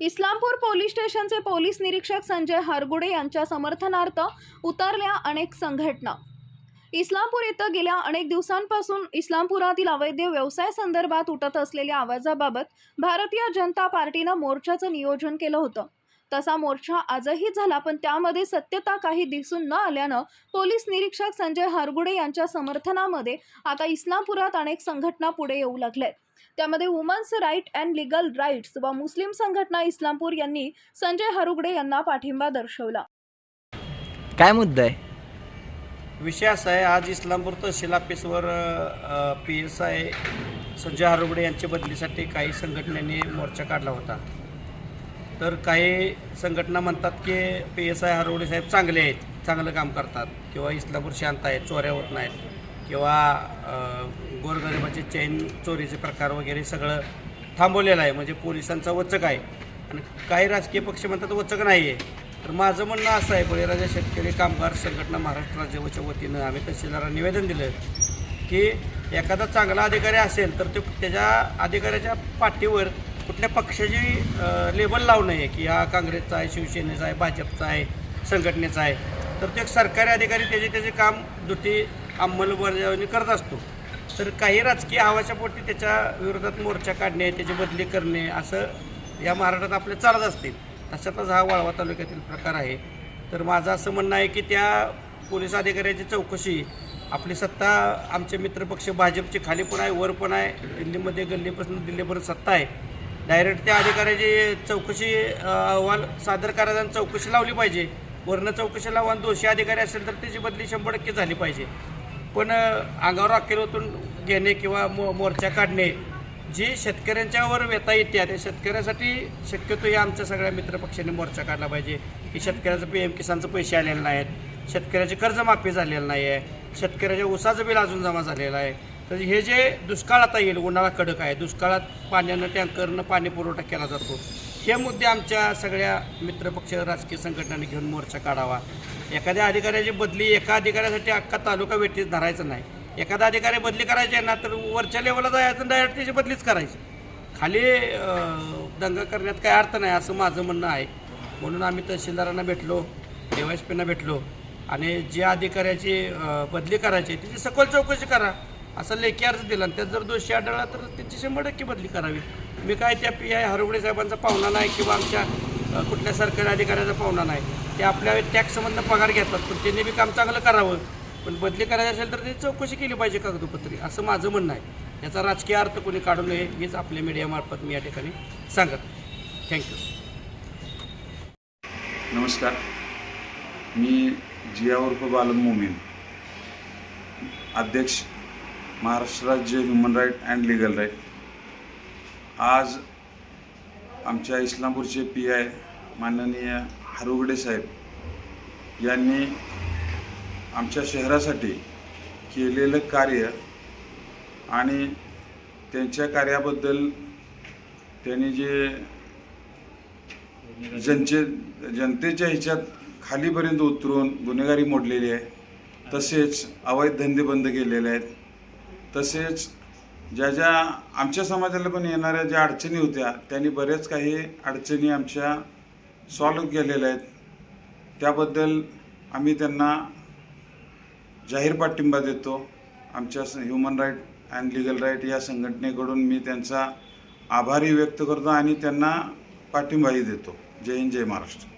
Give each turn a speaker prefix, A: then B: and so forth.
A: Islampur police स्टेशनचे police निरीक्षक संजय हरगुडे यांच्या समर्थनार्थ उतरल्या अनेक संघटना. इस्लामपूर येथे गेल्या अनेक दिवसांपासून इस्लामपुरातील अवैध व्यवसाय संदर्भात उठत असलेल्या आवाजाबाबत भारतीय जनता पार्टीनं मोर्चाचं नियोजन केलं होतं. तसा मोर्चा आजही झाला पण त्यामध्ये सत्यता काही दिसून न आल्यानं पोलीस निरीक्षक संजय हरगुडे यांच्या समर्थनामध्ये आता इस्लामपुरात अनेक संघटना पुढे येऊ लागल्यात. त्यामध्ये women's right and legal rights व मुस्लिम संघटना इस्लामपूर यांनी संजय हरुगडे यांना पाठिंबा दर्शवला.
B: काय मुद्दा आहे?
C: विषय असा आहे आज इस्लामपूर तहसील ऑफिसवर P S I Sanjay Harugade यांच्या बदलीसाठी काही संघटनेने मोर्चा काढला होता. तर काही संघटना म्हणतात की पी एस आय हरुगडे साहेब चांगले आहेत चांगलं काम करतात किंवा इस्लामपूर शांत आहे चोऱ्या होत नाहीत. किंवा गोरगरिबाचे चैन चोरीचे प्रकार वगैरे सगळं थांबवलेलं आहे. म्हणजे पोलिसांचा वचक आहे. आणि काही राजकीय पक्ष म्हणतात वचक नाही आहे तर माझं म्हणणं असं आहे बळीराजा शेतकरी कामगार संघटना महाराष्ट्र राज्याच्या वतीनं आम्ही तहसीलदारांना निवेदन दिलं की एखादा चांगला अधिकारी असेल तर तो त्याच्या अधिकाऱ्याच्या पाठीवर कुठल्या पक्षाची लेबल लावू नये की हा काँग्रेसचा आहे शिवसेनेचा आहे भाजपचा आहे संघटनेचा आहे. तर तो एक सरकारी अधिकारी त्याचे त्याचे काम दुटी अंमलबजावणी करत असतो. तर काही राजकीय आवाच्या पोटी त्याच्या विरोधात मोर्चा काढणे त्याची बदली करणे असं या महाराष्ट्रात आपले चालत असतील. तशातच हा वाळवा तालुक्यातील प्रकार आहे. तर माझं असं म्हणणं आहे की त्या पोलीस अधिकाऱ्याची चौकशी आपली सत्ता आमचे मित्रपक्ष भाजपची खाली पण आहे वर पण आहे दिल्लीमध्ये गल्लीपासून दिल्लीपर्यंत सत्ता आहे. डायरेक्ट त्या अधिकाऱ्याची चौकशी अहवाल सादर करायचा आणि चौकशी लावली पाहिजे. वरनं चौकशी लावून दोषी अधिकारी असेल तर त्याची बदली शंभर टक्के झाली पाहिजे. पण अंगावर अखेरतून घेणे किंवा मो मोर्चा काढणे जी शेतकऱ्यांच्यावर व्यथा येते त्या शेतकऱ्यासाठी शक्यतो या आमच्या सगळ्या मित्रपक्षांनी मोर्चा काढला पाहिजे की शेतकऱ्याचं पी एम किसानचं पैसे आलेले नाहीत शेतकऱ्याची कर्जमाफी झालेलं नाही आहे शेतकऱ्याच्या ऊसाचं बिल अजून जमा झालेलं आहे. तर हे जे दुष्काळ आता येईल उन्हाळा कडक आहे दुष्काळात पाण्यानं टँकरनं पाणी पुरवठा केला जातो. हे मुद्दे आमच्या सगळ्या मित्रपक्ष राजकीय संघटनांनी घेऊन मोर्चा काढावा. एखाद्या अधिकाऱ्याची बदली एका अधिकाऱ्यासाठी अख्खा तालुका वेटीत धरायचं नाही. एखादा अधिकारी बदली करायची आहे ना तर वरच्या लेवलला जायचं डायरेक्ट त्याची बदलीच करायची. खाली अं, दंगा करण्यात काही अर्थ नाही असं माझं म्हणणं आहे. म्हणून आम्ही तहसीलदारांना भेटलो एस पीना भेटलो. आणि ज्या अधिकाऱ्याची बदली करायची आहे त्याची सखोल चौकशी करा. असा लेखी अर्ज दिला आणि त्यात जर दोषी आढळला तर त्यांची शंभर टक्के बदली करावी. मी काय त्या पी आय हरवडे साहेबांचा पाहुणा नाही किंवा आमच्या कुठल्या सरकारी अधिकाऱ्याचा पाहुणा नाही. ते आपल्या टॅक्समधनं पगार घेतात पण त्यांनी बी काम चांगलं करावं. पण बदली करायची असेल तर ती चौकशी केली पाहिजे कागदोपत्री असं माझं म्हणणं आहे. याचा राजकीय अर्थ कोणी काढू नये हेच आपल्या मीडियामार्फत मी या ठिकाणी सांगत थँक्यू
D: नमस्कार. मी जिया उर्फ बालम मोमीन अध्यक्ष महाराष्ट्र राज्य human right and legal right आज आमच्या इस्लामपूरचे पी आय माननीय हरुगडे साहेब यांनी आमच्या शहरासाठी केलेलं कार्य आणि त्यांच्या कार्याबद्दल त्यांनी जे जनचे जनतेच्या ह्याच्यात खालीपर्यंत उतरून गुन्हेगारी मोडलेली आहे तसेच अवैध धंदे बंद केलेले आहेत तसेच ज्या ज्या आमच्या समाजाला पण येणाऱ्या ज्या अडचणी होत्या त्यांनी बऱ्याच काही अडचणी आमच्या सॉल्व केलेल्या आहेत. त्याबद्दल आम्ही त्यांना जाहीर पाठिंबा देतो. आमच्या human right and legal right या संघटनेकडून मी त्यांचा आभारही व्यक्त करतो आणि त्यांना पाठिंबाही देतो. जय हिंद जय महाराष्ट्र.